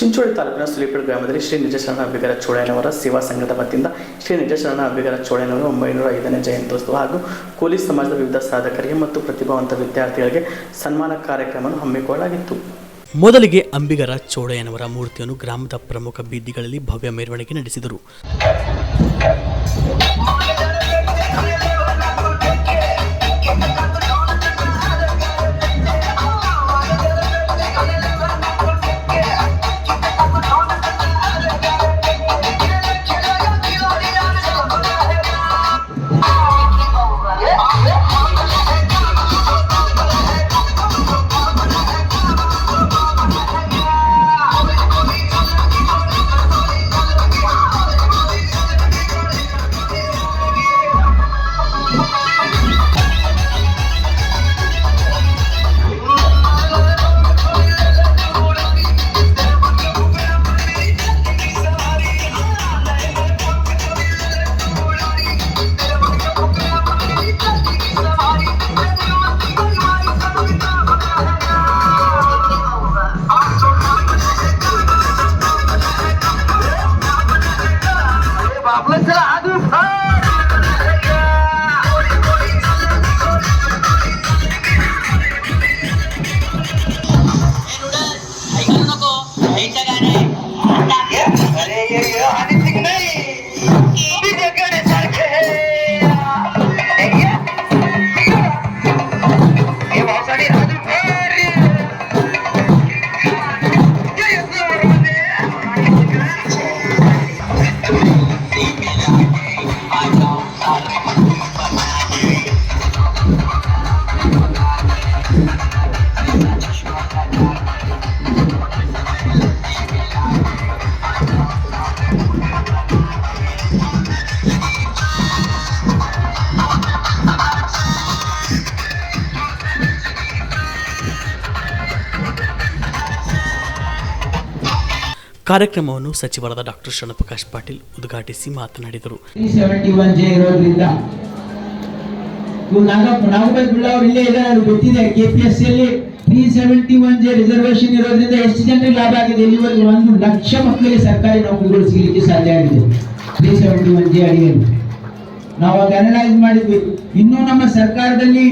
ಚಿಂಚೋಳಿ ತಾಲೂಕಿನ ಸುಲಿಪೇಡ್ ಗ್ರಾಮದಲ್ಲಿ ಶ್ರೀ ನಿಜಶರಣ ಅಂಬಿಗರ ಚೋಳಯ್ಯನವರ ಸೇವಾ ಸಂಘದ ವತಿಯಿಂದ ಶ್ರೀ ನಿಜಶರಣ ಅಂಬಿಗರ ಚೋಳಯ್ಯನವರ ಒಂಬೈನೂರ ಐದನೇ ಜಯಂತ್ಯೋತ್ಸವ ಹಾಗೂ ಕೋಲಿ ಸಮಾಜದ ವಿವಿಧ ಸಾಧಕರಿಗೆ ಮತ್ತು ಪ್ರತಿಭಾವಂತ ವಿದ್ಯಾರ್ಥಿಗಳಿಗೆ ಸನ್ಮಾನ ಕಾರ್ಯಕ್ರಮವನ್ನು ಹಮ್ಮಿಕೊಳ್ಳಲಾಗಿತ್ತು. ಮೊದಲಿಗೆ ಅಂಬಿಗರ ಚೋಡಯ್ಯನವರ ಮೂರ್ತಿಯನ್ನು ಗ್ರಾಮದ ಪ್ರಮುಖ ಬೀದಿಗಳಲ್ಲಿ ಭವ್ಯ ಮೆರವಣಿಗೆ ನಡೆಸಿದರು. ಕಾರ್ಯಕ್ರಮವನ್ನು ಸಚಿವರಾದ ಡಾಕ್ಟರ್ ಶರಣಪ್ರಕಾಶ್ ಪಾಟೀಲ್ ಉದ್ಘಾಟಿಸಿ ಮಾತನಾಡಿದರು. ಇಲ್ಲೇ ಗೊತ್ತಿದೆ. Three seventy one J reservation ಇರೋದ್ರಿಂದ ಎಷ್ಟು ಜನರಿಗೆ ಲಾಭ ಆಗಿದೆ? ಇಲ್ಲಿವರೆಗೂ ಒಂದು ಲಕ್ಷ ಮಕ್ಕಳಿಗೆ ಸರ್ಕಾರಿ ನೌಕರಿಗಳು ಸಿಗಲಿಕ್ಕೆ ಸಾಧ್ಯ ಆಗಿದೆ. ತ್ರೀ ಸೆವೆಂಟಿ ನಾವು ಅದು ಅನಲೈಸ್ ಮಾಡಿದ್ವಿ. ಇನ್ನೂ ನಮ್ಮ ಸರ್ಕಾರದಲ್ಲಿ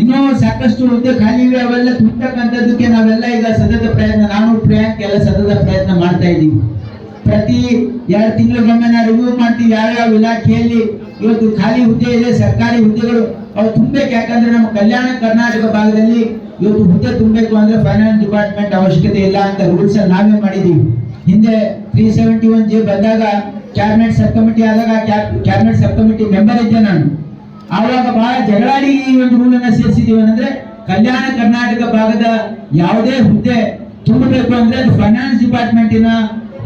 ಇನ್ನೂ ಸಾಕಷ್ಟು ಹುದ್ದೆ ಖಾಲಿ ಇವೆ, ಅವೆಲ್ಲ ತುಂಬತಕ್ಕಂಥದ್ದಕ್ಕೆ ನಾವೆಲ್ಲ ಈಗ ಸತತ ಪ್ರಯತ್ನ, ನಾನು ಪ್ರಿಯಾಂಕ್ ಎಲ್ಲ ಸತತ ಪ್ರಯತ್ನ ಮಾಡ್ತಾ ಇದ್ದೀವಿ ಪ್ರತಿ ಎರಡು ತಿಂಗಳಿಗೊಮ್ಮೆ ನಾವು ರಿವ್ಯೂ ಮಾಡ್ತೀವಿ ಯಾವ್ಯಾವ ಇಲಾಖೆಯಲ್ಲಿ ಇವತ್ತು ಖಾಲಿ ಹುದ್ದೆ ಇದೆ, ಸರ್ಕಾರಿ ಹುದ್ದೆಗಳು, ಅವು ತುಂಬಬೇಕು ಯಾಕಂದ್ರೆ ನಮ್ಮ ಕಲ್ಯಾಣ ಕರ್ನಾಟಕ ಭಾಗದಲ್ಲಿ ಇವತ್ತು ಹುದ್ದೆ ತುಂಬಬೇಕು ಅಂದ್ರೆ ಫೈನಾನ್ಸ್ ಡಿಪಾರ್ಟ್ಮೆಂಟ್ ಅವಶ್ಯಕತೆ ಇಲ್ಲ ಅಂತ ರೂಲ್ಸ್ ನಾವೇ ಮಾಡಿದೀವಿ ಹಿಂದೆ ತ್ರೀ ಸೆವೆಂಟಿ ಒನ್ ಜಿ ಬಂದಾಗ ಕ್ಯಾಬಿನೆಟ್ ಸಬ್ ಕಮಿಟಿ ಆದಾಗ ಕ್ಯಾಬಿನೆಟ್ ಸಬ್ ಕಮಿಟಿ ಮೆಂಬರ್ ಇದ್ದೆ ನಾನು. ಆವಾಗ ಬಹಳ ಜಗಳಾಡಿ ಈ ಒಂದು ರೂಲ್ ಅನ್ನ ಸೇರಿಸಿದೀವಿ ಅಂದ್ರೆ ಕಲ್ಯಾಣ ಕರ್ನಾಟಕ ಭಾಗದ ಯಾವುದೇ ಹುದ್ದೆ ತುಂಬಬೇಕು ಅಂದ್ರೆ ಅದು ಫೈನಾನ್ಸ್ ಡಿಪಾರ್ಟ್ಮೆಂಟಿನ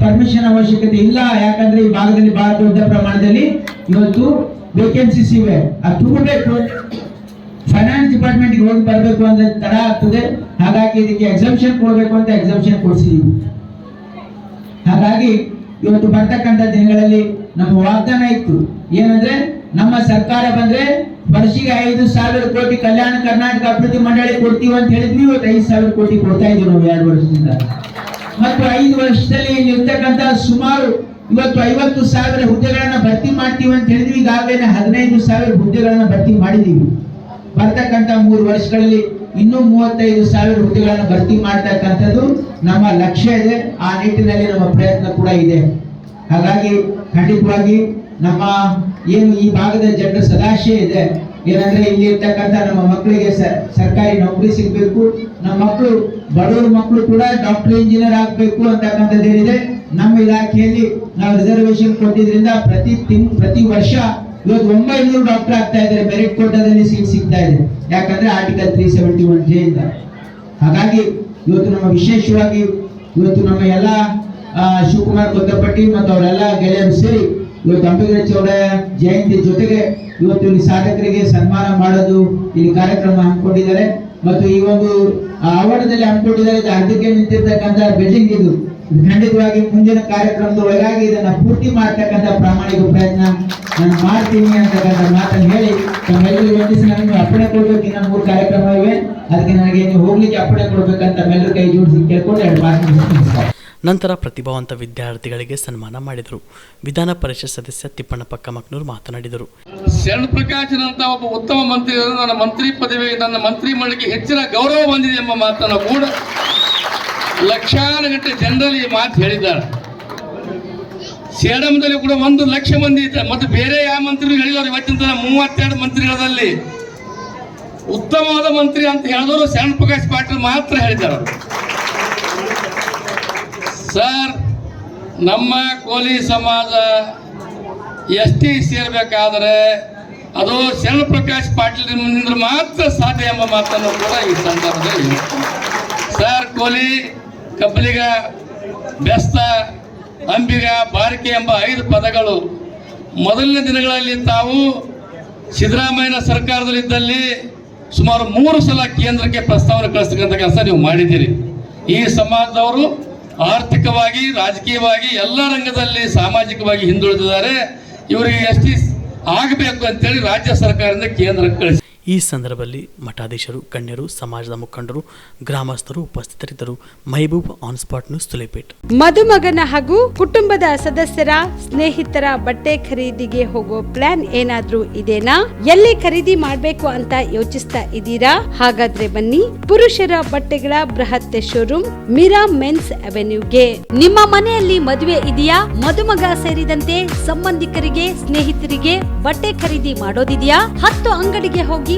ಪರ್ಮಿಷನ್ ಅವಶ್ಯಕತೆ ಇಲ್ಲ. ಯಾಕಂದ್ರೆ ಈ ಭಾಗದಲ್ಲಿ ಬಹಳ ದೊಡ್ಡ ಪ್ರಮಾಣದಲ್ಲಿ ಇವತ್ತು ವೇಕೆನ್ಸೀಸ್ ಇವೆ. ಅದು ತುಂಬಬೇಕು. ಫೈನಾನ್ಸ್ ಡಿಪಾರ್ಟ್ಮೆಂಟ್ಗೆ ಹೋಗಿ ಬರಬೇಕು ಅಂದ್ರೆ ತಡ ಆಗ್ತದೆ. ಹಾಗಾಗಿ ಇದಕ್ಕೆ ಎಕ್ಸಾಮ್ಷನ್ ಕೊಡಬೇಕು ಅಂತ ಎಕ್ಸಾಮ್ಷನ್ ಕೊಡಿಸಿದೀವಿ. ಹಾಗಾಗಿ ಇವತ್ತು ಬರ್ತಕ್ಕಂಥ ದಿನಗಳಲ್ಲಿ ನಮ್ಮ ವಾಗ್ದಾನ ಇತ್ತು. ಏನಂದ್ರೆ, ನಮ್ಮ ಸರ್ಕಾರ ಬಂದ್ರೆ ವರ್ಷಿಗೆ ಐದು ಸಾವಿರ ಕೋಟಿ ಕಲ್ಯಾಣ ಕರ್ನಾಟಕ ಅಭಿವೃದ್ಧಿ ಮಂಡಳಿ ಕೊಡ್ತೀವಿ ಅಂತ ಹೇಳಿದ್ವಿ, ಇವತ್ತು ಐದು ಸಾವಿರ ಕೋಟಿ ಕೊಡ್ತಾ ಇದ್ದೀವಿ ನಾವು ಎರಡು ವರ್ಷದಿಂದ. ಮತ್ತು ಐದು ವರ್ಷದಲ್ಲಿ ಇರ್ತಕ್ಕಂಥ ಸುಮಾರು ಇವತ್ತು ಐವತ್ತು ಸಾವಿರ ಹುದ್ದೆಗಳನ್ನ ಭರ್ತಿ ಮಾಡ್ತೀವಿ ಅಂತ ಹೇಳಿದ್ವಿ, ಈಗಾಗಲೇ ಹದಿನೈದು ಸಾವಿರ ಹುದ್ದೆಗಳನ್ನ ಭರ್ತಿ ಮಾಡಿದೀವಿ ಬರ್ತಕ್ಕಂಥ ಮೂರು ವರ್ಷಗಳಲ್ಲಿ ಇನ್ನೂ ಮೂವತ್ತೈದು ಸಾವಿರ ಹುದ್ದೆಗಳನ್ನು ಭರ್ತಿ ಮಾಡ್ತಕ್ಕಂಥದ್ದು ನಮ್ಮ ಲಕ್ಷ್ಯ ಇದೆ. ಆ ನಿಟ್ಟಿನಲ್ಲಿ ನಮ್ಮ ಪ್ರಯತ್ನ ಕೂಡ ಇದೆ. ಹಾಗಾಗಿ ಖಂಡಿತವಾಗಿ ನಮ್ಮ ಏನು ಈ ಭಾಗದ ಜನರ ಸದಾಶಯ ಇದೆ. ಏನಂದ್ರೆ ಇಲ್ಲಿ ಇರ್ತಕ್ಕಂಥ ನಮ್ಮ ಮಕ್ಕಳಿಗೆ ಸರ್ಕಾರಿ ನೌಕರಿ ಸಿಗ್ಬೇಕು. ನಮ್ಮ ಮಕ್ಕಳು, ಬಡವರ ಮಕ್ಕಳು ಕೂಡ ಡಾಕ್ಟರ್, ಇಂಜಿನಿಯರ್ ಆಗಬೇಕು ಅಂತಕ್ಕಂಥದ್ದು ಏನಿದೆ ನಮ್ಮ ಇಲಾಖೆಯಲ್ಲಿ ನಾವು ರಿಸರ್ವೇಶನ್ ಕೊಟ್ಟಿದ್ರಿಂದ ಪ್ರತಿ ತಿಂಗ್, ಪ್ರತಿ ವರ್ಷ ಇವತ್ತು ಒಂಬೈನೂರು ಡಾಕ್ಟರ್ ಆಗ್ತಾ ಇದ್ದಾರೆ. ಮೆರಿಟ್ ಕೋಟಾದಲ್ಲಿ ಸೀಟ್ ಸಿಗ್ತಾ ಇದೆ. ಯಾಕಂದ್ರೆ article three seventy one J ಇಂದ. ಹಾಗಾಗಿ ಇವತ್ತು ನಮ್ಮ ವಿಶೇಷವಾಗಿ ಇವತ್ತು ನಮ್ಮ ಎಲ್ಲ ಶಿವಕುಮಾರ್ ಕೊತ್ತಪಟ್ಟಿ ಮತ್ತು ಅವರೆಲ್ಲ ಗೆಳೆಯರು ಸೇರಿ ಇವತ್ತು ಅಂಬೇಡ್ಕರ್ ಚೌಡ ಜಯಂತಿ ಜೊತೆಗೆ ಇವತ್ತು ಇಲ್ಲಿ ಸಾಧಕರಿಗೆ ಸನ್ಮಾನ ಮಾಡೋದು ಇಲ್ಲಿ ಕಾರ್ಯಕ್ರಮ ಹಮ್ಮಿಕೊಂಡಿದ್ದಾರೆ. ಮತ್ತು ಈ ಒಂದು ಆವರಣದಲ್ಲಿ ಹಮ್ಮಿಕೊಂಡಿದ್ದಾರೆ. ಅರ್ಧಕ್ಕೆ ನಿಂತಿರ್ತಕ್ಕಂಥ ಬಿಲ್ಡಿಂಗ್ ಇದು. ಖಂಡಿತವಾಗಿ ಮುಂದಿನ ಕಾರ್ಯಕ್ರಮದ ಒಳಗಾಗಿ ಇದನ್ನ ಪೂರ್ತಿ ಮಾಡ್ತಕ್ಕಂಥ ಪ್ರಾಮಾಣಿಕ ಪ್ರಯತ್ನ ನಾನು ಮಾಡ್ತೀನಿ ಅಂತಕ್ಕಂಥ ಮಾತನ್ನು ಹೇಳಿ ತಮ್ಮೆಲ್ಲರಿಗೂ ವಂದಿಸಿ ನನಗೆ ಅಪ್ಪಣೆ ಕೊಡ್ಬೇಕು ಇನ್ನ ಮೂರು ಕಾರ್ಯಕ್ರಮ ಇವೆ. ಅದಕ್ಕೆ ನನಗೆ ನೀವು ಹೋಗ್ಲಿಕ್ಕೆ ಅಪ್ಪಣೆ ಕೊಡ್ಬೇಕಂತ ಎಲ್ಲರೂ ಕೈ ಜೋಡಿಸಿ ಕೇಳ್ಕೊಂಡು ಎರಡು ಮಾತು ನಂತರ ಪ್ರತಿಭಾವಂತ ವಿದ್ಯಾರ್ಥಿಗಳಿಗೆ ಸನ್ಮಾನ ಮಾಡಿದರು. ವಿಧಾನ ಪರಿಷತ್ ಸದಸ್ಯ ತಿಪ್ಪಣ್ಣಪ್ಪ ಕಮಕ್ನೂರ್ ಮಾತನಾಡಿದರು. ಶರಣ ಪ್ರಕಾಶನಂತ ಒಬ್ಬ ಉತ್ತಮ ಮಂತ್ರಿ ಇರೋದು ನನ್ನ ಮಂತ್ರಿ ಪದವಿ ನನ್ನ ಮಂತ್ರಿ ಮಂಡಳಿಗೆ ಹೆಚ್ಚಿನ ಗೌರವ ಬಂದಿದೆ ಎಂಬ ಮಾತನ್ನು ಕೂಡ ಲಕ್ಷಾನುಗಟ್ಟಲೆ ಜನರಲ್ಲಿ ಈ ಮಾತು ಹೇಳಿದ್ದಾರೆ. ಸೇಡಂದಲ್ಲಿ ಕೂಡ ಒಂದು ಲಕ್ಷ ಮಂದಿ ಮತ್ತು ಬೇರೆ ಯಾವ ಮಂತ್ರಿಗಳು ಹೇಳಿದವರು ಇವತ್ತಿನ ಮೂವತ್ತೆರಡು ಮಂತ್ರಿಗಳಲ್ಲಿ. ಉತ್ತಮವಾದ ಮಂತ್ರಿ ಅಂತ ಹೇಳಿದವರು ಶರಣ್ ಪ್ರಕಾಶ್ ಪಾಟೀಲ್ ಮಾತ್ರ ಹೇಳಿದ್ದಾರೆ ಸರ್, ನಮ್ಮ ಕೋಲಿ ಸಮಾಜ ಎಸ್ ಟಿ ಸೇರ್ಬೇಕಾದ್ರೆ ಅದು ಶರಣ ಪ್ರಕಾಶ್ ಪಾಟೀಲ್ ಮಾತ್ರ ಸಾಧ್ಯ ಎಂಬ ಮಾತನ್ನು ಕೂಡ ಈ ಸಂದರ್ಭದಲ್ಲಿ ಸರ್, ಕೋಲಿ ಕಬ್ಬಲಿಗ, ಬೆಸ್ತ, ಅಂಬಿಗ, ಬಾರಿಕೆ ಎಂಬ ಐದು ಪದಗಳು ಮೊದಲನೇ ದಿನಗಳಲ್ಲಿ ತಾವು ಸಿದ್ದರಾಮಯ್ಯನ ಸರ್ಕಾರದಲ್ಲಿದ್ದಲ್ಲಿ ಸುಮಾರು ಮೂರು ಸಲ ಕೇಂದ್ರಕ್ಕೆ ಪ್ರಸ್ತಾವನೆ ಕಳಿಸ್ತಕ್ಕಂಥ ಕೆಲಸ ನೀವು ಮಾಡಿದ್ದೀರಿ. ಈ ಸಮಾಜದವರು ಆರ್ಥಿಕವಾಗಿ, ರಾಜಕೀಯವಾಗಿ ಎಲ್ಲ ರಂಗದಲ್ಲಿ ಸಾಮಾಜಿಕವಾಗಿ ಹಿಂದುಳಿದಿದ್ದಾರೆ. ಇವರಿಗೆ ಎಷ್ಟು ಆಗಬೇಕು ಅಂತೇಳಿ ರಾಜ್ಯ ಸರ್ಕಾರದಿಂದ ಕೇಂದ್ರಕ್ಕೆ ಕಳಿಸಿ ಈ ಸಂದರ್ಭದಲ್ಲಿ ಮಠಾಧೀಶರು, ಗಣ್ಯರು, ಸಮಾಜದ ಮುಖಂಡರು, ಗ್ರಾಮಸ್ಥರು ಉಪಸ್ಥಿತರಿದ್ದರು. Mehboob on spot news Tulepet. ಮದುಮಗನ ಹಾಗೂ ಕುಟುಂಬದ ಸದಸ್ಯರ ಸ್ನೇಹಿತರ ಬಟ್ಟೆ ಖರೀದಿಗೆ ಹೋಗೋ ಪ್ಲಾನ್ ಏನಾದ್ರೂ ಇದೇನಾ? ಎಲ್ಲಿ ಖರೀದಿ ಮಾಡಬೇಕು ಅಂತ ಯೋಚಿಸ್ತಾ ಇದ್ದೀರಾ? ಹಾಗಾದ್ರೆ ಬನ್ನಿ, ಪುರುಷರ ಬಟ್ಟೆಗಳ ಬೃಹತ್ ಶೋರೂಮ್ ಮೀರಾ ಮೆನ್ಸ್ ಅವೆನ್ಯೂಗೆ. ನಿಮ್ಮ ಮನೆಯಲ್ಲಿ ಮದುವೆ ಇದೆಯಾ? ಮದುಮಗ ಸೇರಿದಂತೆ ಸಂಬಂಧಿಕರಿಗೆ, ಸ್ನೇಹಿತರಿಗೆ ಬಟ್ಟೆ ಖರೀದಿ ಮಾಡೋದಿದೆಯಾ? ಹತ್ತು ಅಂಗಡಿಗೆ ಹೋಗಿ